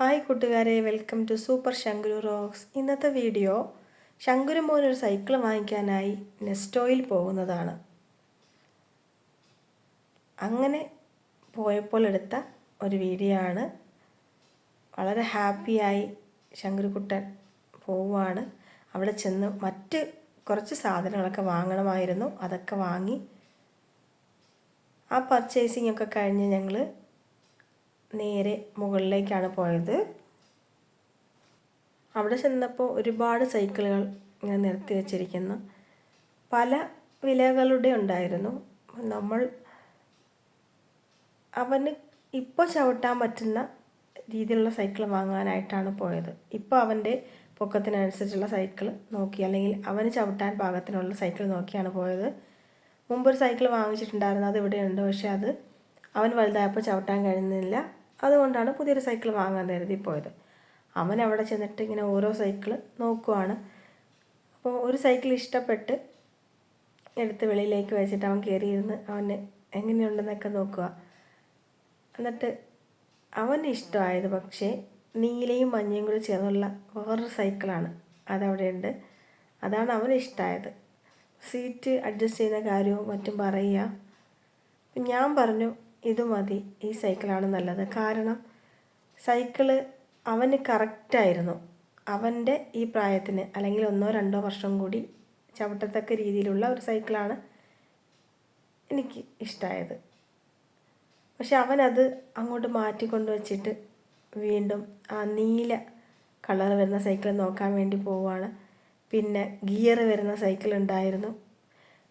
Hi കൂട്ടുകാരെ welcome to super Shankuru rocks. ഇന്നത്തെ video Shankuru മോൻ ഒരു സൈക്കിൾ വാങ്ങിക്കാനായി നെസ്റ്റോയിൽ പോകുന്നതാണ്. അങ്ങനെ പോയപ്പോൾ എടുത്ത ഒരു വീഡിയോ ആണ്. വളരെ ഹാപ്പിയായി ശങ്കുരുക്കുട്ടൻ പോവുകയാണ് അവിടെ ചെന്ന് മറ്റ് കുറച്ച് സാധനങ്ങളൊക്കെ വാങ്ങണമായിരുന്നു. അതൊക്കെ വാങ്ങി ആ പർച്ചേസിംഗ് ഒക്കെ കഴിഞ്ഞ് ഞങ്ങൾ നേരെ മുകളിലേക്കാണ് പോയത്. അവിടെ ചെന്നപ്പോൾ ഒരുപാട് സൈക്കിളുകൾ ഇങ്ങനെ നിർത്തി വച്ചിരിക്കുന്നു. പല വിലകളുടെ ഉണ്ടായിരുന്നു. നമ്മൾ അവന് ഇപ്പോൾ ചവിട്ടാൻ പറ്റുന്ന രീതിയിലുള്ള സൈക്കിൾ വാങ്ങാനായിട്ടാണ് പോയത്. ഇപ്പോൾ അവന്റെ പൊക്കത്തിനനുസരിച്ചുള്ള സൈക്കിൾ നോക്കി അല്ലെങ്കിൽ അവന് ചവിട്ടാൻ പാകത്തിനുള്ള സൈക്കിൾ നോക്കിയാണ് പോയത്. മുമ്പൊരു സൈക്കിൾ വാങ്ങിച്ചിട്ടുണ്ടായിരുന്നു അത് ഇവിടെയുണ്ട്. പക്ഷേ അത് അവൻ വലുതായപ്പോൾ ചവിട്ടാൻ കഴിയുന്നില്ല അതുകൊണ്ടാണ് പുതിയൊരു സൈക്കിൾ വാങ്ങാൻ കരുതി പോയത്. അവൻ അവിടെ ചെന്നിട്ട് ഇങ്ങനെ ഓരോ സൈക്കിൾ നോക്കുവാണ്. അപ്പോൾ ഒരു സൈക്കിൾ ഇഷ്ടപ്പെട്ട് എടുത്ത് വെളിയിലേക്ക് വെച്ചിട്ട് അവൻ കയറിയിരുന്ന് അവന് എങ്ങനെയുണ്ടെന്നൊക്കെ നോക്കുക. എന്നിട്ട് അവന് ഇഷ്ടമായത് പക്ഷേ നീലയും മഞ്ഞയും കൂടി ചേർന്നുള്ള വേറൊരു സൈക്കിളാണ് അതവിടെയുണ്ട്. അതാണ് അവന് ഇഷ്ടമായത്. സീറ്റ് അഡ്ജസ്റ്റ് ചെയ്യുന്ന കാര്യവും മറ്റും പറയുക. ഞാൻ പറഞ്ഞു ഇത് മതി. ഈ സൈക്കിളാണ് നല്ലത്. കാരണം സൈക്കിൾ അവന് കറക്റ്റായിരുന്നു. അവന്റെ ഈ പ്രായത്തിന് അല്ലെങ്കിൽ ഒന്നോ രണ്ടോ വർഷം കൂടി ചവിട്ടത്തക്ക രീതിയിലുള്ള ഒരു സൈക്കിളാണ് എനിക്ക് ഇഷ്ടമായത് പക്ഷെ അവനത് അങ്ങോട്ട് മാറ്റിക്കൊണ്ട് വച്ചിട്ട് വീണ്ടും ആ നീല കളർ വരുന്ന സൈക്കിൾ നോക്കാൻ വേണ്ടി പോവുകയാണ് പിന്നെ ഗിയർ വരുന്ന സൈക്കിൾ ഉണ്ടായിരുന്നു.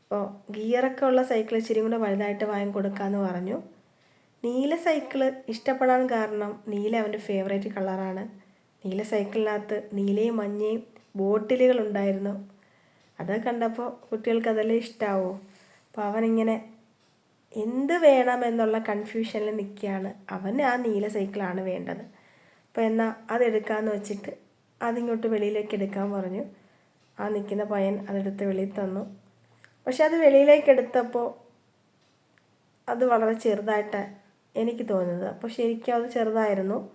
അപ്പോൾ ഗിയറൊക്കെ ഉള്ള സൈക്കിൾ ഇച്ചിരി കൂടെ വലുതായിട്ട് വാങ്ങി കൊടുക്കാമെന്ന് പറഞ്ഞു. നീല സൈക്കിൾ ഇഷ്ടപ്പെടാൻ കാരണം നീല അവന്റെ ഫേവറേറ്റ് കളറാണ് നീല സൈക്കിളിനകത്ത് നീലയും മഞ്ഞയും ബോട്ടിലുകൾ ഉണ്ടായിരുന്നു. അത് കണ്ടപ്പോൾ കുട്ടികൾക്ക് അതെല്ലാം ഇഷ്ടമാവോ അപ്പോൾ അവനിങ്ങനെ എന്ത് വേണമെന്നുള്ള കൺഫ്യൂഷനിൽ നിൽക്കുകയാണ് അവന് ആ നീല സൈക്കിളാണ് വേണ്ടത്. അപ്പോൾ എന്നാൽ അതെടുക്കാമെന്ന് വെച്ചിട്ട് അതിങ്ങോട്ട് വെളിയിലേക്ക് എടുക്കാൻ പറഞ്ഞു. ആ നിൽക്കുന്ന പയ്യൻ അതെടുത്ത് വെളിയിൽ തന്നു. പക്ഷെ അത് വെളിയിലേക്ക് എടുത്തപ്പോൾ അത് വളരെ ചെറുതായിട്ട് എനിക്ക് തോന്നുന്നത്. അപ്പോൾ ശരിക്കും അത് ചെറുതായിരുന്നു.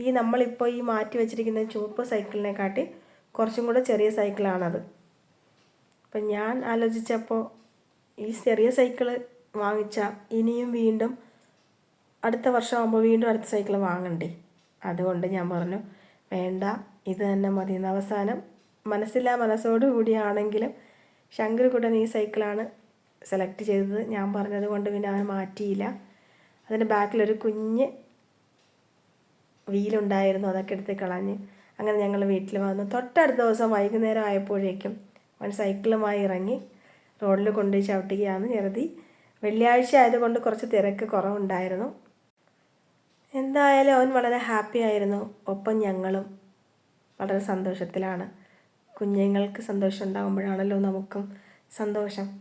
ഈ നമ്മളിപ്പോൾ ഈ മാറ്റി വെച്ചിരിക്കുന്ന ചുവപ്പ് സൈക്കിളിനെ കാട്ടി കുറച്ചും കൂടെ ചെറിയ സൈക്കിളാണത്. അപ്പം ഞാൻ ആലോചിച്ചപ്പോൾ ഈ ചെറിയ സൈക്കിൾ വാങ്ങിച്ച ഇനിയും വീണ്ടും അടുത്ത വർഷമാകുമ്പോൾ വീണ്ടും അടുത്ത സൈക്കിൾ വാങ്ങണ്ടേ? അതുകൊണ്ട് ഞാൻ പറഞ്ഞു വേണ്ട ഇത് തന്നെ മതി എന്ന് അവസാനം മനസ്സില്ലാ മനസ്സോടു കൂടിയാണെങ്കിലും ശങ്കർകുട്ടൻ ഈ സൈക്കിളാണ് സെലക്ട് ചെയ്തത്. ഞാൻ പറഞ്ഞത് കൊണ്ട് പിന്നെ അവൻ മാറ്റിയില്ല. അതിന്റെ ബാക്കിലൊരു കുഞ്ഞ് വീലുണ്ടായിരുന്നു അതൊക്കെ എടുത്ത് കളഞ്ഞ്. അങ്ങനെ ഞങ്ങൾ വീട്ടിൽ വന്നു. തൊട്ടടുത്ത ദിവസം വൈകുന്നേരം ആയപ്പോഴേക്കും അവൻ സൈക്കിളുമായി ഇറങ്ങി റോഡിൽ കൊണ്ടുപോയി ചവിട്ടുകയാണെന്ന് കരുതി. വെള്ളിയാഴ്ച ആയതുകൊണ്ട് കുറച്ച് തിരക്ക് കുറവുണ്ടായിരുന്നു. എന്തായാലും അവൻ വളരെ ഹാപ്പി ആയിരുന്നു. ഒപ്പം ഞങ്ങളും വളരെ സന്തോഷത്തിലാണ്. കുഞ്ഞുങ്ങൾക്ക് സന്തോഷം ഉണ്ടാകുമ്പോഴാണല്ലോ നമുക്കും സന്തോഷം.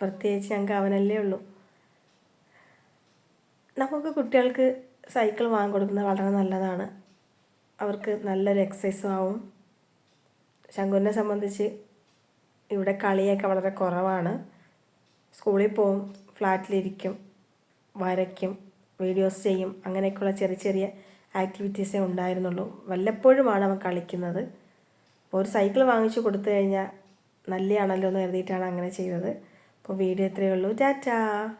പ്രത്യേകിച്ച് ഞങ്ങൾക്ക് അവനല്ലേ ഉള്ളൂ. നമുക്ക് കുട്ടികൾക്ക് സൈക്കിൾ വാങ്ങിക്കൊടുക്കുന്നത് വളരെ നല്ലതാണ്. അവർക്ക് നല്ലൊരു എക്സസൈസും ആവും. ശങ്കുവിനെ സംബന്ധിച്ച് ഇവിടെ കളിയൊക്കെ വളരെ കുറവാണ്. സ്കൂളിൽ പോവും ഫ്ലാറ്റിലിരിക്കും വരയ്ക്കും വീഡിയോസ് ചെയ്യും അങ്ങനെയൊക്കെയുള്ള ചെറിയ ചെറിയ ആക്ടിവിറ്റീസേ ഉണ്ടായിരുന്നുള്ളൂ. വല്ലപ്പോഴുമാണ് അവൻ കളിക്കുന്നത്. അപ്പോൾ ഒരു സൈക്കിൾ വാങ്ങിച്ചു കൊടുത്തു കഴിഞ്ഞാൽ നല്ലതാണല്ലോ എന്ന് കരുതിയിട്ടാണ് അങ്ങനെ ചെയ്തത്. അപ്പോൾ വീഡിയോ ഇത്രയേ ഉള്ളൂ. ടാറ്റാ!